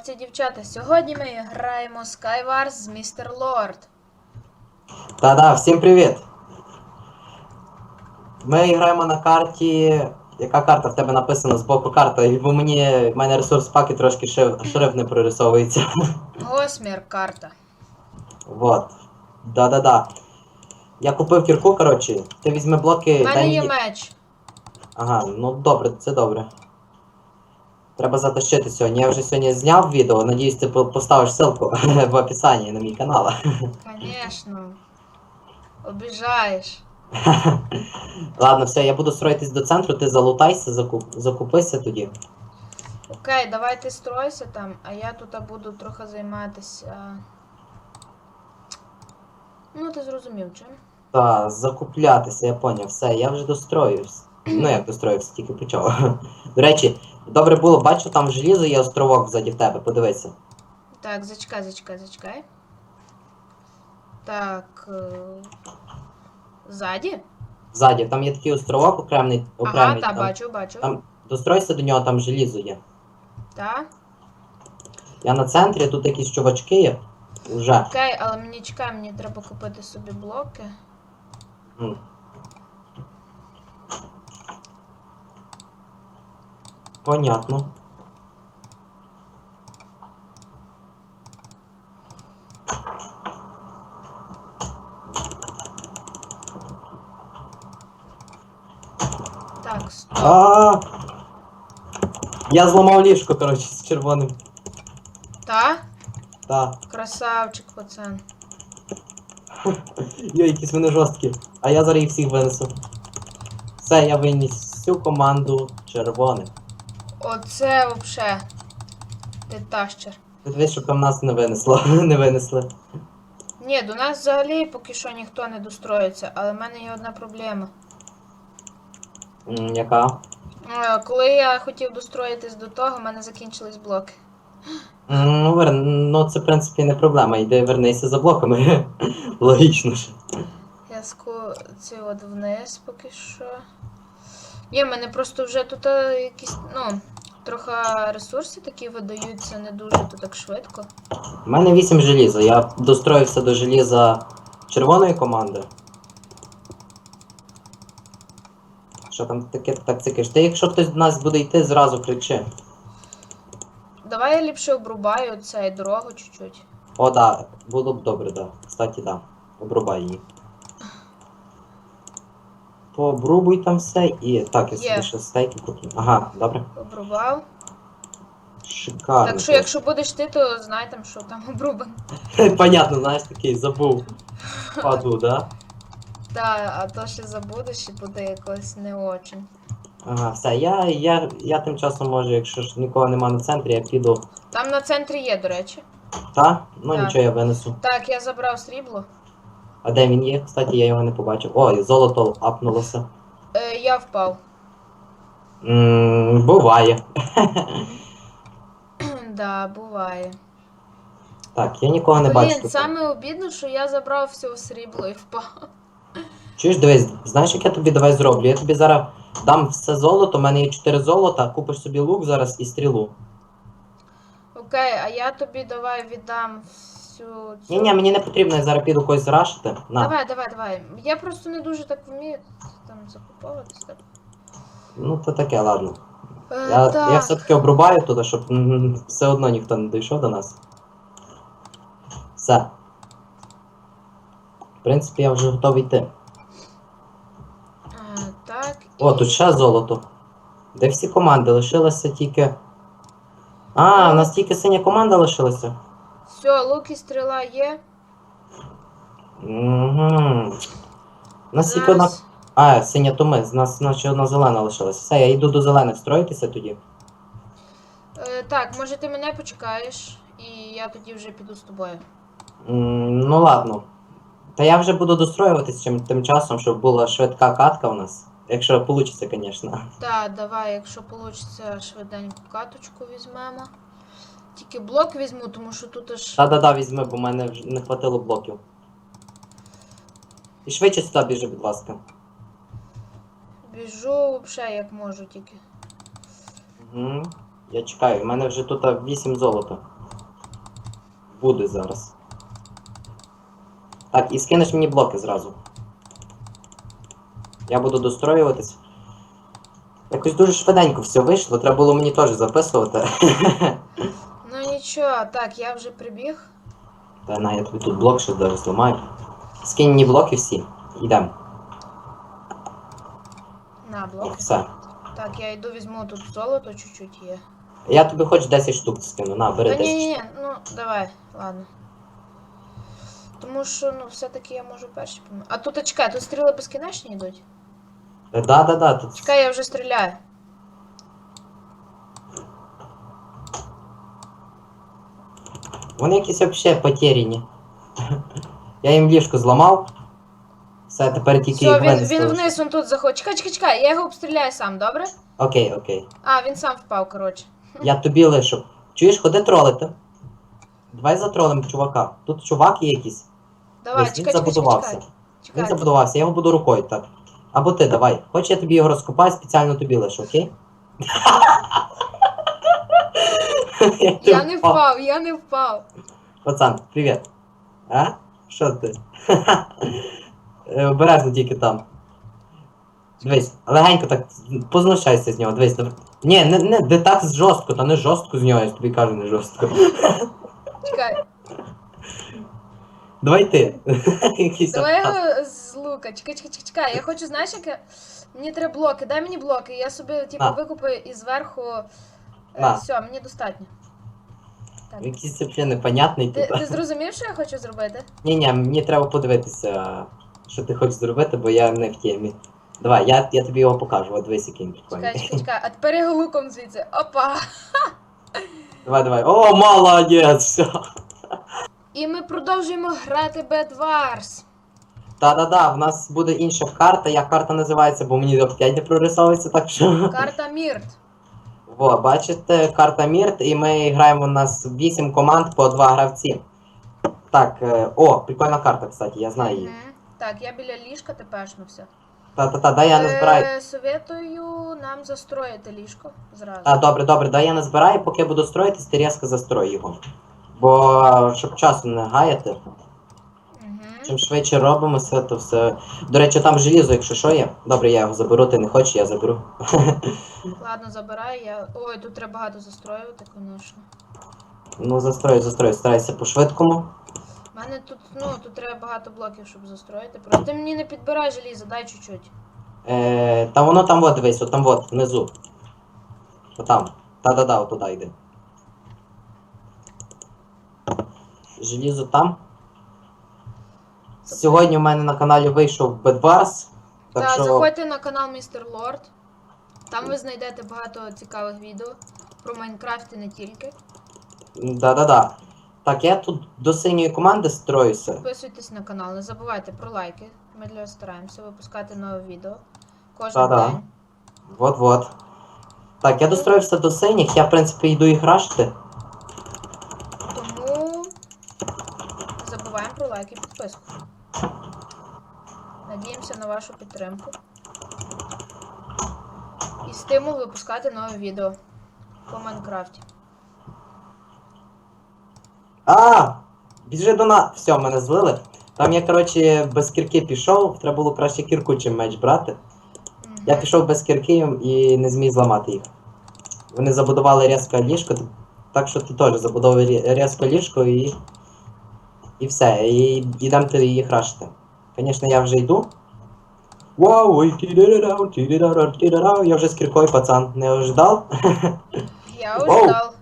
хлопці, дівчата, сьогодні ми граємо Skywars з Містер Лорд. Та-да, всім привіт! Ми граємо на карті. Яка карта в тебе написана з боку карти? Бо мені в мене ресурс паки трошки шриф, не прорисовується. Госмір карта. Вот. Да-да-да. Я купив кірку, коротше. Ти візьми блоки. У мене є мені- меч. Ага, ну добре, це добре. Треба затащити сьогодні. Я вже сьогодні зняв відео, надіюсь, ти поставиш ссылку в описанні на мій канал. Звісно. Обіжаєш. Ладно, все, я буду строїтись до центру, ти залутайся, закуп... закупися тоді. Окей, давай ти стройся там, а я тут буду трохи займатися. Ну, ти зрозумів чим. Та, закуплятися, я поняв, все, я вже достроївся. Ну як достроївся, тільки почав. До речі, добре було, бачу, там желізо є островок ззаді в тебе, подивися. Так, зачекай, зачекай, зачекай. Так. е, Ззаді? Ззаді, там є такий островок окремий, Ага, окремий. та, там, бачу, бачу. там достройся до нього, там желізо є. Та. Я на центрі, тут якісь чувачки є. Уже. Окей, але мені чекай, мені треба купити собі блоки. М. Понятно. Так, стоп. А! Я зламав ліжко, коротше, з червоним. Та? Та. Красавчик, пацан. Йой, якісь вони жорсткі. А я зараз їх всіх винесу. Все, я виніс всю команду червоних. Оце вообще. Ти тащер. Ти дивись, щоб там нас не винесло. не винесли. Ні, до нас взагалі поки що ніхто не достроїться, але в мене є одна проблема. М, Яка? Е, Коли я хотів достроїтись до того, в мене закінчились блоки. М, Ну, вер... ну це в принципі не проблема. Йди вернися за блоками. Логічно ж. Я ску ці от вниз поки що. Ні, в мене просто вже тут е, якісь, ну, трохи ресурси такі видаються не дуже то так швидко. У мене 8 желіза. Я достроївся до желіза червоної команди. Що там таке так цикиш? Ти якщо хтось до нас буде йти, зразу кричи. Давай я ліпше обрубаю цей дорогу чуть-чуть. О, да, було б добре, да. Кстати, да. Обрубай її. Пообрубуй там все і. Так, я Є. собі ще стейки куплю. Ага, добре. Обрубав. Шикарно. Так що, якщо будеш ти, то знай там, що там обрубано. Понятно, знаєш, такий забув. Паду, да? Та, а то ще забудеш і буде якось не очень. Ага, все, я, я, я тим часом можу, якщо ж нікого нема на центрі, я піду. Там на центрі є, до речі. Та? Ну Так. нічого, я винесу. Так, я забрав срібло. А де він є? Кстати, я його не побачив. Ой, золото апнулося. Е, я впав. М, буває. да, буває. Так, я нікого не бачу. Блін, тут. саме обідно, що я забрав все срібло і впав. Чуєш, дивись, знаєш, як я тобі давай зроблю? Я тобі зараз дам все золото, у мене є 4 золота, купиш собі лук зараз і стрілу. Окей, а я тобі давай віддам цю. Ні, ні, мені не потрібно, я зараз піду когось зрашити. На. Давай, давай, давай. Я просто не дуже так вмію там закуповуватись. Так. Ну, то таке, ладно. Е, Я, так. я все-таки обрубаю туди, щоб м, все одно ніхто не дійшов до нас. Все. В принципі, я вже готовий йти. Е, так. О, і- тут ще золото. Де всі команди? Лишилося тільки. А, у нас тільки синя команда лишилася. Все, лук і стріла є. Угу. У нас тільки одна. Зараз. А, синя то ми, з нас наче одна зелена лишилася. Все, я йду до зелених строїтися тоді. Е, так, може ти мене почекаєш, і я тоді вже піду з тобою. М, ну ладно. Та я вже буду достроюватись чим, тим часом, щоб була швидка катка у нас. Якщо вийде, звісно. Так, давай, якщо вийде, швиденьку каточку візьмемо. Тільки блок візьму, тому що тут аж. Та-да-да, візьми, бо в мене вже не хватило блоків. І швидше сюди біжи, будь ласка. Біжу взагалі як можу тільки. Угу. Я чекаю, в мене вже тут 8 золота. Буде зараз. Так, і скинеш мені блоки зразу. Я буду достроюватись. Якось дуже швиденько все вийшло, треба було мені теж записувати. Ну так, я вже прибіг. Та на, я тобі тут блок ще даже зламаю. Скинь мені блоки всі. Йдемо. На блок. все. Так, я йду візьму тут золото чуть-чуть є. Я тобі хоч 10 штук скину. На, бери Та 10 ні, ні, ні, ну давай, ладно. Тому що, ну, все-таки я можу перші помити. А тут, а, чекай, тут стріли безкінечні йдуть? Да, да, да. Тут... Чекай, я вже стріляю. Вони якісь взагалі потеряні. Я їм ліжко зламав. Все, тепер тільки Все, їх він, він вниз, он тут заходить. Чекай, чекай, чекай, я його обстріляю сам, добре? Окей, окей. А, він сам впав, коротше. Я тобі лишу. Чуєш, ходи тролити. Давай затролимо чувака. Тут чувак є якийсь. Давай, Десь він чекай, чекай, забудувався. чекай. Він Чекай. забудувався, я його буду рукою так. Або ти давай. Хоч я тобі його розкопаю, спеціально тобі лишу, окей? Я не впав, я не впав. Пацан, привіт. А? Що ти? Е, Обережно тільки там. Дивись, легенько так познущайся з нього, дивись. див- Ні, не, не, не так жорстко, та не жорстко з нього, я тобі кажу, не жорстко. Чекай. Давай ти. Якийсь Давай його з лука. Чекай, чекай, чекай, чекай. Я хочу, знаєш, яке. Мені треба блоки, дай мені блоки. Я собі, типу, викупаю і зверху. Е, На. все, мені достатньо. Так. Якийсь взагалі непонятний Ти, ти зрозумів, що я хочу зробити? Ні, ні, мені треба подивитися, що ти хочеш зробити, бо я не в темі. Давай, я, я тобі його покажу, от дивись, який він прикольний. чекай, чекай. А тепер його луком звідси. Опа! Давай, давай. О, молодець! Все. І ми продовжуємо грати Bed Wars. Та-да-да, в нас буде інша карта. Як карта називається, бо мені опять не прорисовується, так що. Карта Мірт. Во, бачите, карта Мірт, і ми граємо у нас 8 команд по 2 гравці. Так, е, о, прикольна карта, кстати, я знаю її. Мгм. Так, я біля ліжка тепешнувся. Та-та-та, дай я назбираю. Е, Советую нам застроїти ліжко зразу. Та, добре, добре, дай я назбираю, поки я буду строїтись, ти різко застрой його. Бо щоб часу не гаяти. Чим швидше робимо все, то все. До речі, там желізо, якщо що є. Добре, я його заберу, ти не хочеш, я заберу. Ладно, забирай, я. Ой, тут треба багато застроювати, звісно. Ну, застрою, застрою, старайся по-швидкому. У мене тут, ну, тут треба багато блоків, щоб застроїти. Просто ти мені не підбирай желізо, дай чуть-чуть. Е, та воно там от, дивись, от там от, внизу. Отам. Та-да-да, отуда йди. Желізо там. Сьогодні у мене на каналі вийшов Bedwars. Так Та що. заходьте на канал Містер Лорд. Там ви знайдете багато цікавих відео про Майнкрафт і не тільки. Да-да-да. Так, я тут до синьої команди строюся. Підписуйтесь на канал, не забувайте про лайки. Ми для вас стараємося випускати нове відео. Кожен Та-да. день. Вот-вот. Так, я достроївся до синіх, я в принципі йду їх рашити. Тому не забуваємо про лайк і підписку. Надіємося на вашу підтримку. І стимул випускати нове відео по Майнкрафті. А! Біжи до нас. Все, мене злили. Там я, коротше, без кірки пішов, треба було краще кірку, чим меч брати. Мгм. Я пішов без кірки і не зміг зламати їх. Вони забудували різко ліжко, так що ти теж забудовуй рі- різко ліжко і. І все, і йдемо їх рашити. Звісно, я вже йду. Вау, ой, ті-ди-ди-дау, ті-ди-да-ра, ті-да-да. я вже з кіркою, пацан, не ожидав. Я Воу. ожидав.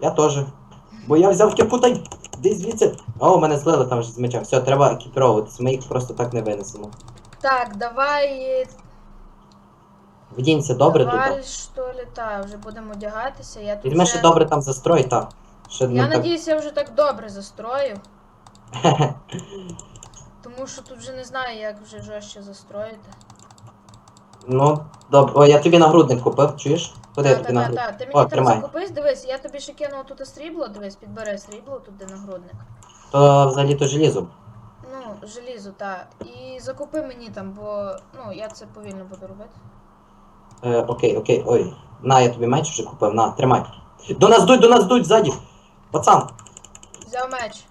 Я теж. Бо я взяв кірку та й десь звідси. О, мене злили там вже з меча. Все, треба екіпіровуватись, ми їх просто так не винесемо. Так, давай. Вдінься добре давай, що ли, та, вже будемо одягатися. Я тут. Візьми вже... ще добре там застрой, так. Ще Я не так. надіюсь, я вже так добре застрою. Тому що тут вже не знаю, як вже жорстче застроїти. Ну, добре. О, я тобі нагрудник купив, чуєш? Куди я Та, тобі та, та, нагрудник? та. Ти О, мені там тримай. закупись, дивись, я тобі ще кинув тут срібло, дивись, підбери срібло, тут де нагрудник. То взагалі то желізо. Ну, желізо, так. І закупи мені там, бо ну, я це повільно буду робити. Е, окей, окей, ой. На, я тобі меч вже купив, на, тримай. До нас дуть, до нас дуть ззаді. Пацан, Взяв меч.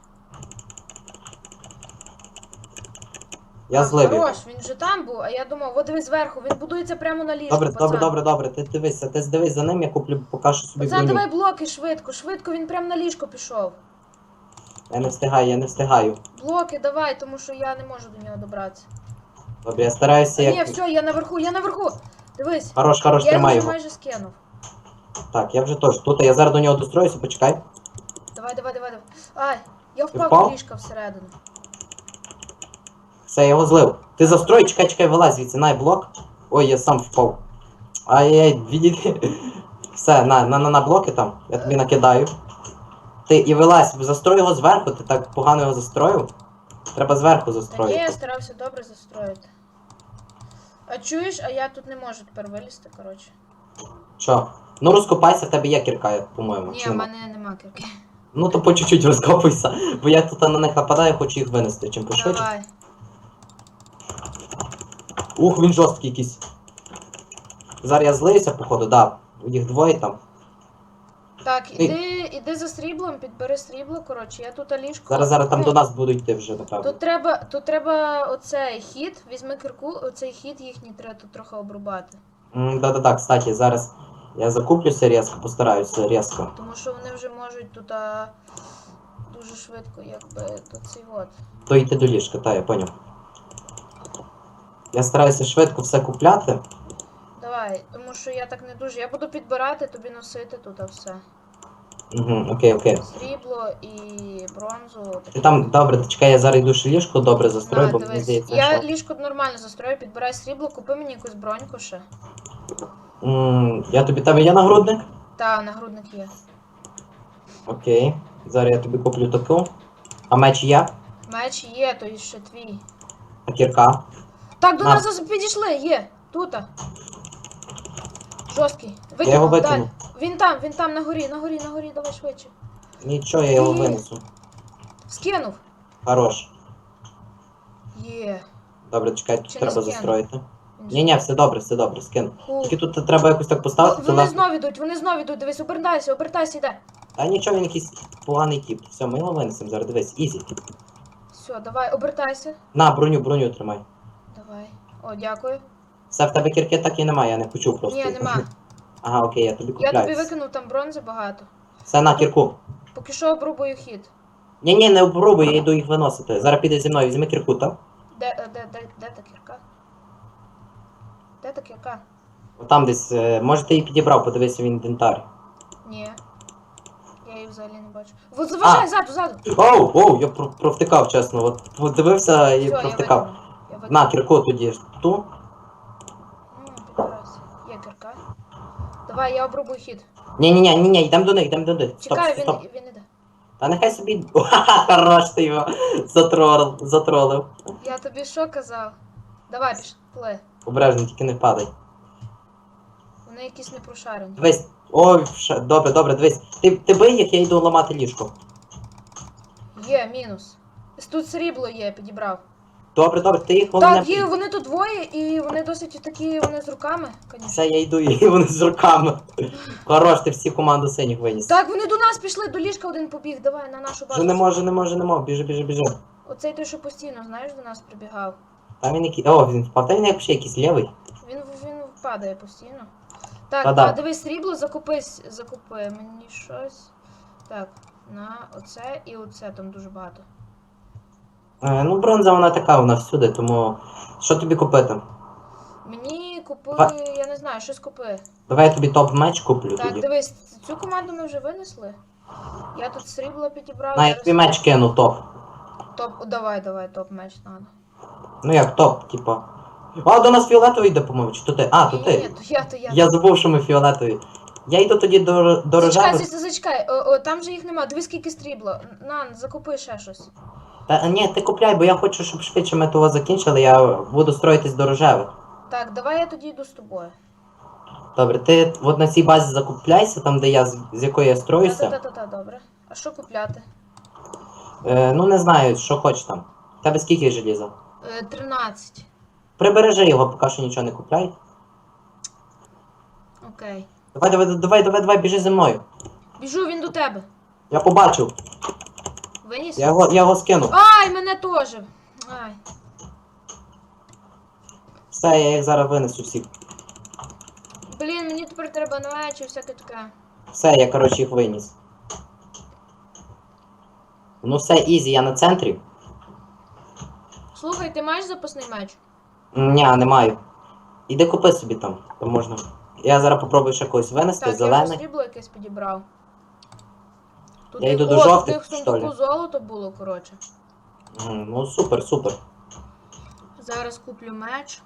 Я злив. Хорош, він же там був, а я думав, от дивись зверху, він будується прямо на ліжку. Добре, пацан. добре, добре, добре. Ти дивися, ти здивись за ним, я куплю поки що собі Пацан, броню. давай блоки швидко, швидко, він прямо на ліжко пішов. Я не встигаю, я не встигаю. Блоки давай, тому що я не можу до нього добратися. Добре, я стараюся ні, як. все, я наверху, я наверху. Дивись. Хорош, хорош, я його тримай вже його. майже скинув. Так, я вже теж. Тут я зараз до нього достроюся, почекай. Давай, давай, давай, давай. Ай, я впав впав? ліжка всередину. Все, я його злив. Ти застрой, чекай, чекай, вилазь звідси, най блок. Ой, я сам впав. Ай-яй, відійди. Все, на, на, на, на блоки там. Я тобі накидаю. Ти і вилазь, застрой його зверху, ти так погано його застроїв. Треба зверху Та ні, я застроїти. старався добре застроїти. А чуєш, а я тут не можу тепер вилізти, коротше. Що? Ну розкопайся, в тебе є кірка, по-моєму. Ні, в мене нема кирки. Ну то по чуть-чуть розкопуйся. Бо я тут на них нападаю, хочу їх винести. Чим пошвидше. Давай. Ух, він жорсткий якийсь. Зараз я злиюся, походу, да. Їх двоє там. Так, іди, іди за сріблом, підбери срібло, коротше, я тут ліжко. Зараз зараз там до нас будуть йти вже, напевно. Тут треба, тут треба оцей хід, візьми кирку, оцей хід їхній треба тут трохи обрубати. М, Да-да-да, кстати, зараз я закуплюся різко, постараюся різко. Тому що вони вже можуть тут а, дуже швидко, якби тут цей от. То йти до ліжка, та я поняв. Я стараюся швидко все купляти. Давай, тому що я так не дуже. Я буду підбирати, тобі носити тут все. Угу, окей, окей. Срібло і бронзу. Ти там, добре, ти чекай, я зараз йду ще ліжко добре застрою, На, бо мені дивись. здається, Я що... ліжко нормально застрою, підбирай срібло, купи мені якусь броньку ще. М, я тобі, тебе є нагрудник? Та, нагрудник є. Окей. Зараз я тобі куплю таку. А меч є? Меч є, то і ще твій. А кірка? Так, до На. нас зас- підійшли, є. Тут. Жорсткий. Я його Викинув, далі. викину. Він там, він там на горі, на горі, на горі, давай швидше. Нічого, я його Ні. винесу. Скинув. Хорош. Є. Добре, чекай, тут Чи не треба скину? застроїти. Ні, ні, все добре, все добре, скину. Ху. Тільки тут треба якось так поставити, Вони нас... знов ідуть, вони знов ідуть, дивись, обертайся, обертайся, йде. А нічого, він якийсь поганий тіп. Все, ми його винесемо, зараз дивись, ізі. Все, давай, обертайся. На, броню, броню тримай. Давай. О, дякую. Все, в тебе кірки так і немає, я не почув просто. Ні, нема. Ага, окей, я тобі Я купляю. тобі викинув там бронзи багато. Все, на кірку. Поки що обрубую хід. Ні, ні, не обрубуй, я йду їх виносити. Зараз піде зі мною, візьми кірку, так? Де, е, де, де, де та кірка? Де та кірка? Там десь, е, може ти її підібрав, подивися в інвентар. Ні. Я її взагалі не бачу. Вот заважай, ззаду, ззаду. Оу, оу, я про- провтикав, чесно. От подивився і Все, я провтикав. Я. На, кірку тоді ту. Ну. Є кірка. Давай, я обрубую хід. Ні, ні, ні, ні, ні, йдемо до них, йдемо до них. Стоп, Чекай, стоп, він, він іде. Та нехай собі. Хорош ти його затролив, затролив. Я тобі що казав? Давай, пішли. Обережно, тільки не падай. Вони якісь не прошарені. Дивись. Ой, ша- добре, добре, дивись. Ти, ти бий їх, я йду ламати ліжко. Є, мінус. Тут срібло є, підібрав. Добре, добре, ти їх головне. Так, є, вони тут двоє, і вони досить такі, вони з руками, звісно. Все, я йду, і вони з руками. Хорош, ти всі команду синіх виніс. Так, вони до нас пішли, до ліжка один побіг, давай на нашу базу. Вже не може, не може, не може. Біжи, біжи, біжи. Оцей той, що постійно, знаєш, до нас прибігав. Там він який. О, він впав. Та він як ще якийсь лівий. Він, він падає постійно. Так, Та-да. а, дивись, срібло, закупись, закупи мені щось. Так, на оце і оце, там дуже багато. Е, ну, бронза вона така, вона всюди, тому. Що тобі купити? Мені купи, Ва- я не знаю, щось купи. Давай я тобі топ-меч куплю Так, тоді. дивись, цю команду ми вже винесли. Я тут срібло підібрав. На, я зараз- тобі меч кину топ. Топ, давай, давай, топ меч надо. Ну як топ, типа. А, до нас фіолетовий йде, по-моєму, чи то ти? А, то Ні, ні, ти. то я, то я. Я забув, що ми фіолетові. Я йду тоді до, до Зачекай, рожевих. зачекай, зачекай. О, о, там же їх нема. Дивись, скільки срібло. На, закупи ще щось. Та ні, ти купляй, бо я хочу, щоб швидше ми того закінчили, я буду строїтись до рожевих. Так, давай я тоді йду з тобою. Добре, ти от на цій базі закупляйся, там де я з, з якої я строюся. Та-та-та, добре. А що купляти? Е, ну не знаю, що хочеш там. В Тебе скільки желіза? Е, 13. Прибережи його, поки що нічого не купляй. Окей. Давай, давай, давай, давай, давай, біжи зі мною. Біжу він до тебе. Я побачив. Виніс? Я його, я його скину. Ай, мене теж. Ай. Все, я їх зараз винесу всіх. Блін, мені тепер треба меч і всяке таке. Все, я коротше їх виніс. Ну все, ізі, я на центрі. Слухай, ти маєш запасний меч? Ні, не маю. Іди купи собі там, там можна. Я зараз попробую ще когось винести, Так, я вже зелений. срібло якесь підібрав. Тут Я йду до жовтих, в що сундуку ли? золото було, коротше. М, Ну супер, супер. Зараз куплю меч.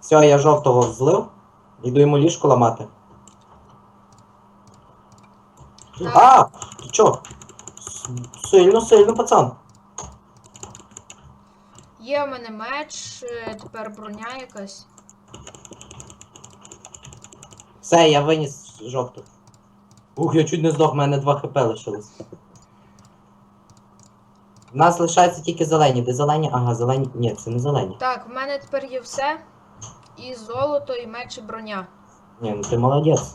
Все, я жовтого злив. Іду йому ліжко ламати. Так. А! Ти чо? С- Сильно, сильно, пацан. Є в мене меч, е, тепер броня якась. Все, я виніс жовту. Ух, я чуть не здох, в мене 2 хп лишилось. У нас лишаються тільки зелені. Де зелені? Ага, зелені. Ні, це не зелені. Так, в мене тепер є все. І золото, і меч, і броня. Ні, ну ти молодець.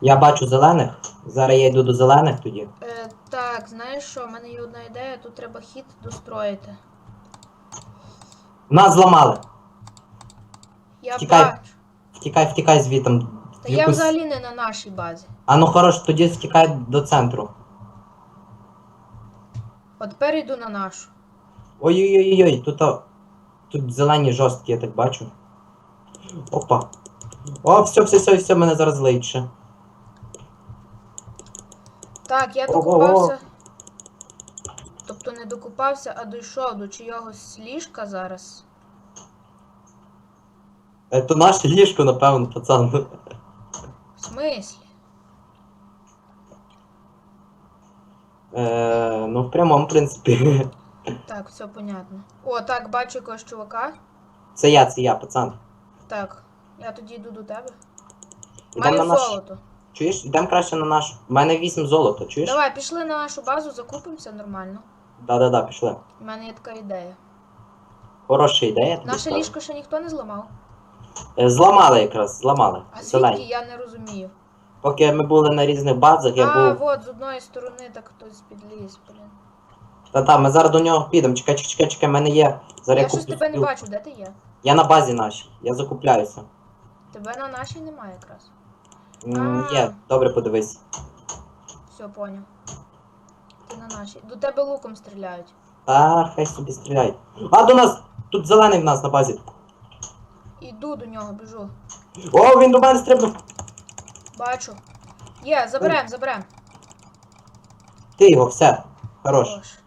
Я бачу зелених. Зараз я йду до зелених тоді. Е, так, знаєш що, в мене є одна ідея, тут треба хід достроїти. Нас зламали. Я Втікай. бачу. Втікай, втікай звітом. Та я взагалі не на нашій базі. А ну хорош, тоді втікай до центру. От тепер йду на нашу. Ой-ой-ой-ой, тут, а, тут зелені жорсткі, я так бачу. Опа. О, все, все, все, все, мене зараз ще. Так, я Ого. докупався. Тобто не докупався, а дійшов до чийогось ліжка зараз. Це наше ліжко, напевно, пацан. В смислі? Е, ну, в прямому, принципі. Так, все понятно. О, так, бачу якогось чувака. Це я, це я, пацан. Так, я тоді йду до тебе. Ідемо на наш. золото. Чуєш? Йдемо краще на наш. У мене 8 золота, чуєш? Давай, пішли на нашу базу, закупимося нормально. Да-да-да, пішли. У мене є така ідея. Хороша ідея. тобі Наше скажу. ліжко ще ніхто не зламав. Е, Зламали якраз, зламали. А звідки Зелені. я не розумію. Поки ми були на різних базах, я а, був. от з одної сторони так хтось підліз, блін. Та-та, ми зараз до нього підемо. Чекай, чекай, чекай, чекай, в мене є. Зараз Я щось куплю тебе не стіл. бачу, де ти є? Я на базі нашій, я закупляюся. Тебе на нашій немає якраз. М, А. Є, добре подивись. Все, поняв. На нашій. До тебе луком стріляють. Та хай собі стріляй. А, до нас! Тут зелений в нас на базі. Іду до нього, біжу. О, він до мене стрибнув. Бачу. Є, заберем, заберем. Ти його, все. Хорош. Хорош.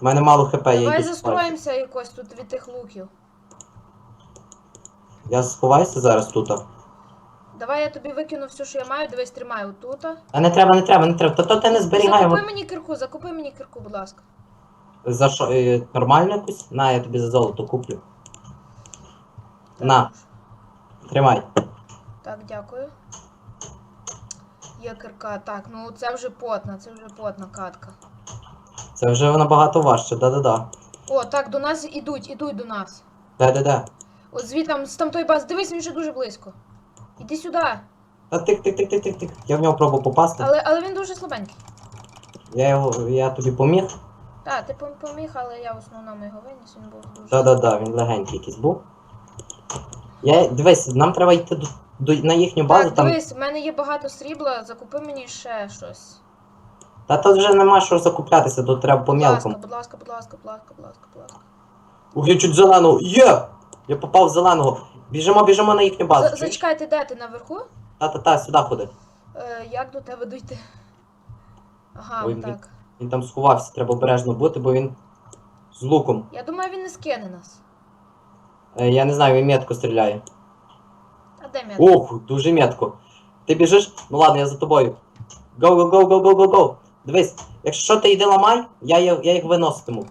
У мене мало хп, я Давай застроїмося якось тут від тих луків. Я сховаюся зараз тут. Давай я тобі викину все, що я маю, дивись, тримай отут. А не треба, не треба, не треба. Та то ти не зберігай. Закупи мені кирку, закупи мені кирку, будь ласка. За що? е, Нормально якусь? На, я тобі за золото куплю. На. Тримай. Так, дякую. Є кирка. Так, ну це вже потна, це вже потна катка. Це вже набагато важче, да-да-да. О, так, до нас ідуть, ідуть до нас. Да-да-да. От звідти, з тамтої бази, дивись, він вже дуже близько. Іди сюди. Та тик, тик, тик, тик, тик, тик. Я в нього пробував попасти. Але, але він дуже слабенький. Я його, я тобі поміг. Так, ти поміг, але я в основному його виніс, він був дуже. Да-да-да, він легенький якийсь був. Я, дивись, нам треба йти до, до, на їхню базу, Так, там. дивись, в мене є багато срібла, закупи мені ще щось. Та тут вже нема що закуплятися, тут треба по Будь ласка, будь ласка, будь ласка, будь ласка, будь ласка, будь ласка. Ух, я чуть зеленого. Є! Я попав в зеленого. Біжимо, біжимо на їхню базу. За- чуєш? Зачекай, де ти наверху? Та-та-та, сюди ходи. Е, як до тебе дойти? Ага, Ой, так. Він там сховався, треба обережно бути, бо він з луком. Я думаю, він не скине нас. Е, я не знаю, він метко стріляє. А де м'я? Ох, дуже метко. Ти біжиш? Ну ладно, я за тобою. Go, go, go, go, go, go, go. Дивись, якщо що ти йди ламай, я, їх- я їх виноситиму.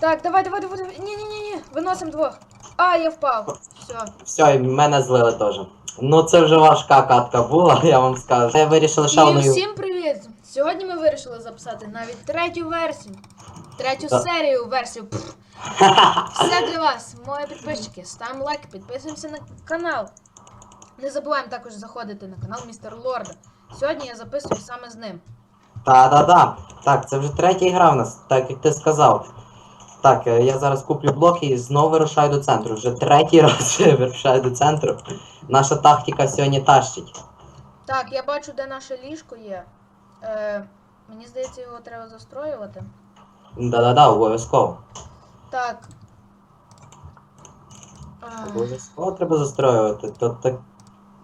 Так, давай, давай, давай, давай. Ні, ні, ні, ні. Виносим двох. А, я впав. Все. Все, і мене злили теж. Ну це вже важка катка була, я вам скажу. Я вирішив ще І всім привіт! Сьогодні ми вирішили записати навіть третю версію. Третю Да. серію версію. Пф. Все для вас, мої підписчики. Ставимо лайк, підписуємося на канал. Не забуваємо також заходити на канал Містер Лорда. Сьогодні я записую саме з ним. Та-да-да. Так, це вже третя гра в нас, так як ти сказав. Так, е, я зараз куплю блоки і знову вирушаю до центру. Вже третій раз вирушаю до центру. Наша тактика сьогодні тащить. Так, я бачу, де наше ліжко є. Е, мені здається, його треба застроювати. Да-да-да, обов'язково. Так. Обов'язково треба застроювати. То, так...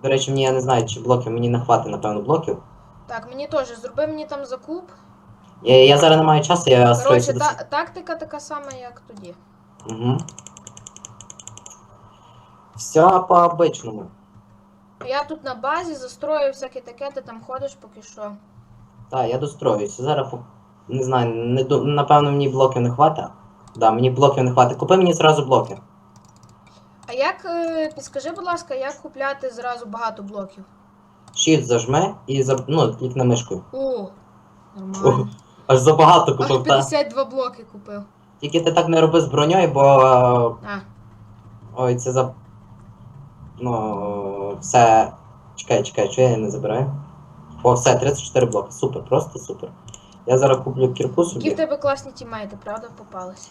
До речі, мені я не знаю, чи блоків мені не хватить, напевно, блоків. так, мені теж зроби мені там закуп. Я, я зараз не маю часу, я строю Коротше, та, тактика така сама, як тоді. Угу. Все по-обичному. Я тут на базі застрою всяке таке, ти там ходиш поки що. Так, я достроюся. Зараз не знаю, не ду- напевно мені блоків не хватить. Да, мені блоків не хватить. Купи мені зразу блоки. А як, е, підскажи, будь ласка, як купляти зразу багато блоків? Shift зажми і за... ну, клікни мишкою. О, О, нормально. Аж забагато купив, так? 52 блоки купив. Тільки ти так не роби з броньою, бо. А, Ой, це за. Ну. Все. Чекай, чекай, що я її не забираю. О, все, 34 блоки. Супер, просто супер. Я зараз куплю кірку які в тебе класні тімейти, правда, попалися?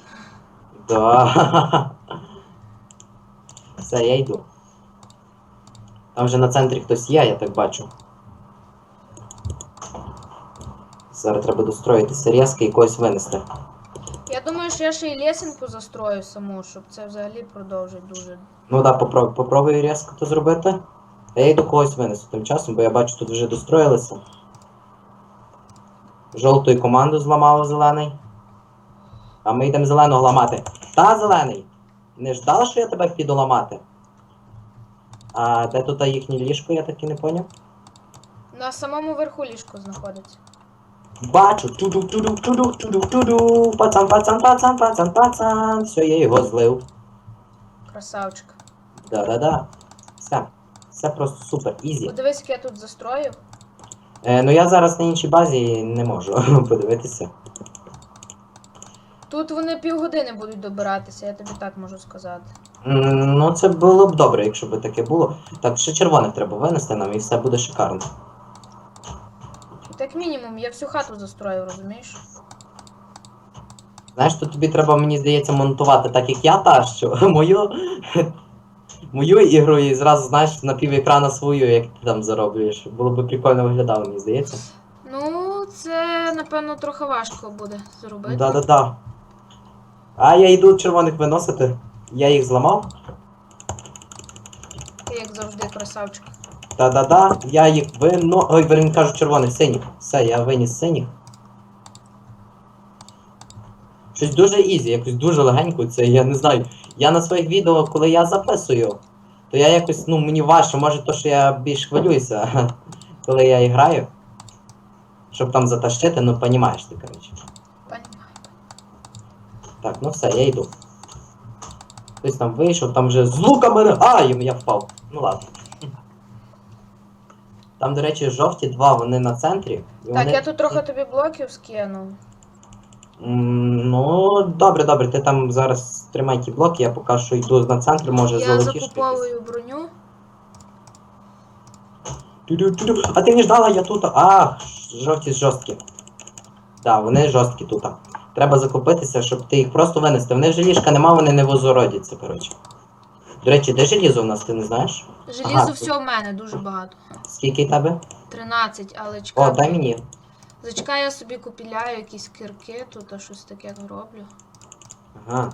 Да. Все, я йду. Там вже на центрі хтось є, я так бачу. Зараз треба достроїтися різко і когось винести. Я думаю, що я ще й лесенку застрою саму, щоб це взагалі продовжить дуже. Ну так, да, попро- попробую різко то зробити. А я йду когось винесу тим часом, бо я бачу, тут вже достроїлися. Жовту і команду зламало зелений. А ми йдемо зеленого ламати. Та зелений! Не ждав, що я тебе піду ламати? А де тут їхнє ліжко, я так і не поняв. На самому верху ліжко знаходиться. Бачу, туду, туду, туду, туду, туду, пацан, пацан, пацан, пацан, пацан. Все, я його злив. Красавчик. Да-да-да. Все. Все просто супер, ізі. Подивись, як я тут застрою. Е, ну я зараз на іншій базі не можу подивитися. Тут вони півгодини будуть добиратися, я тобі так можу сказати. М, Ну це було б добре, якщо б таке було. Так, ще червоних треба винести нам і все буде шикарно. Так мінімум, я всю хату застрою, розумієш? Знаєш, тут тобі треба, мені здається, монтувати так, як я тащу. Мою. Мою ігру і зразу, знаєш, на пів екрана свою, як ти там зароблюєш. Було б прикольно виглядало, мені здається. Ну, це напевно трохи важко буде зробити. Да-да-да. А я йду червоних виносити. Я їх зламав. Ти як завжди красавчик. Та-да-да, я їх вино. Ой, він кажу червоних, синіх. Все, я виніс синіх. Щось дуже ізі, якось дуже легенько це, я не знаю. Я на своїх відео, коли я записую, то я якось, ну, мені важче, може то, що я більш хвилююся, коли я граю. Щоб там затащити, ну понімаєш ти, коротше. Так, ну все, я йду. Хтось там вийшов, там вже з луками. А, я впав. Ну ладно. Там, до речі, жовті два, вони на центрі. І Так, вони... я тут трохи тобі блоків скину. М, Ну, добре, добре, ти там зараз тримай ті блоки, я поки що йду на центр, може Я золотішки. закуповую броню. А ти не ждала, я тут. Ах, жовті жорсткі. Так, вони жорсткі тут. Треба закупитися, щоб ти їх просто винести. Вони вже ліжка нема, вони не возородяться, коротше. До речі, де желізо у нас, ти не знаєш? Желізо Ага, все в мене дуже багато. Скільки тебе? 13, але О, дай мені. Зачекай, я собі купіляю якісь кирки, тут а щось таке роблю. Ага.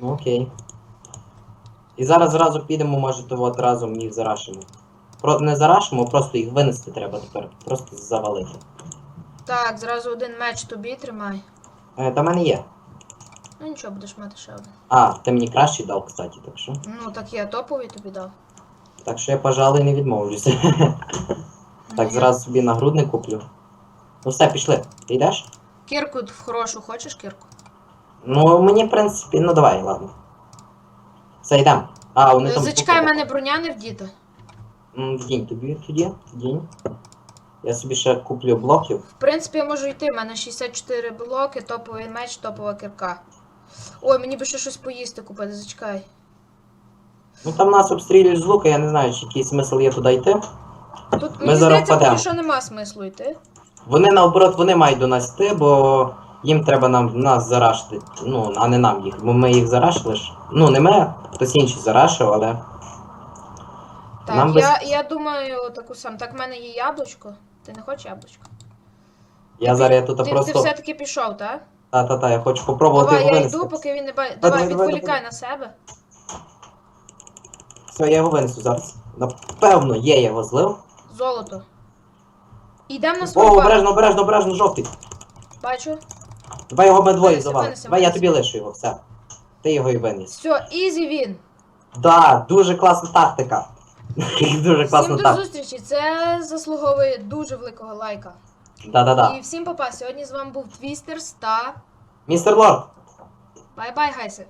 Ну окей. І зараз зразу підемо, може, то от разом їх зарашимо. Про не зарашимо, просто їх винести треба тепер. Просто завалити. Так, зразу один меч тобі тримай. Е, та в мене є. Ну нічого, будеш мати ще один. А, ти мені кращий дав, кстати, так що. Ну так я топовий тобі дав. Так що я, пожалуй, не відмовлюся. Так, зразу собі нагрудник куплю. Ну все, пішли. Ти йдеш? Кірку в хорошу, хочеш кірку? Ну, мені, в принципі, ну давай, ладно. Все, йдемо. А, вони там. Зачекай, в мене броня не вдіта. М, Вдінь тобі тоді, вдінь. Я собі ще куплю блоків. В принципі, я можу йти, в мене 64 блоки, топовий меч, топова кірка. Ой, мені би ще щось поїсти купити, зачекай. Ну там нас обстрілюють з лука, я не знаю, чи який смисл є туди йти. Тут Ми мені зараз здається, впадемо. поки що нема смислу йти. Вони наоборот, вони мають до нас йти, бо їм треба нам нас зарашити. Ну, а не нам їх. Бо ми їх зарашили ж. Ну, не ми, хтось інший зарашив, але. Так, Нам без- я, я думаю таку сам. Так, в мене є яблучко. Ти не хочеш яблучко? Я зараз я тут Ти, ти просто. все-таки пішов, так? Та-та-та, я хочу попробувати Давай, його я винести. йду, поки він не бачить. давай, Давай, давай, відволікай давай. на себе. Все, я його винесу зараз. Напевно, є, я його злив. Золото. Ідемо на О, свою базу. обережно, обережно, обережно, жовтий. Бачу. Давай його ми двоє Винеси, Давай я винеси. тобі лишу його, все. Ти його і виніс. Все, ізі він. Да, дуже класна тактика. дуже класна Всім до тактика. зустрічі. Це заслуговує дуже великого лайка. Да-да-да. І всім папа. Сьогодні з вами був Твістерс та Містер Лорд, бай-бай, гайси.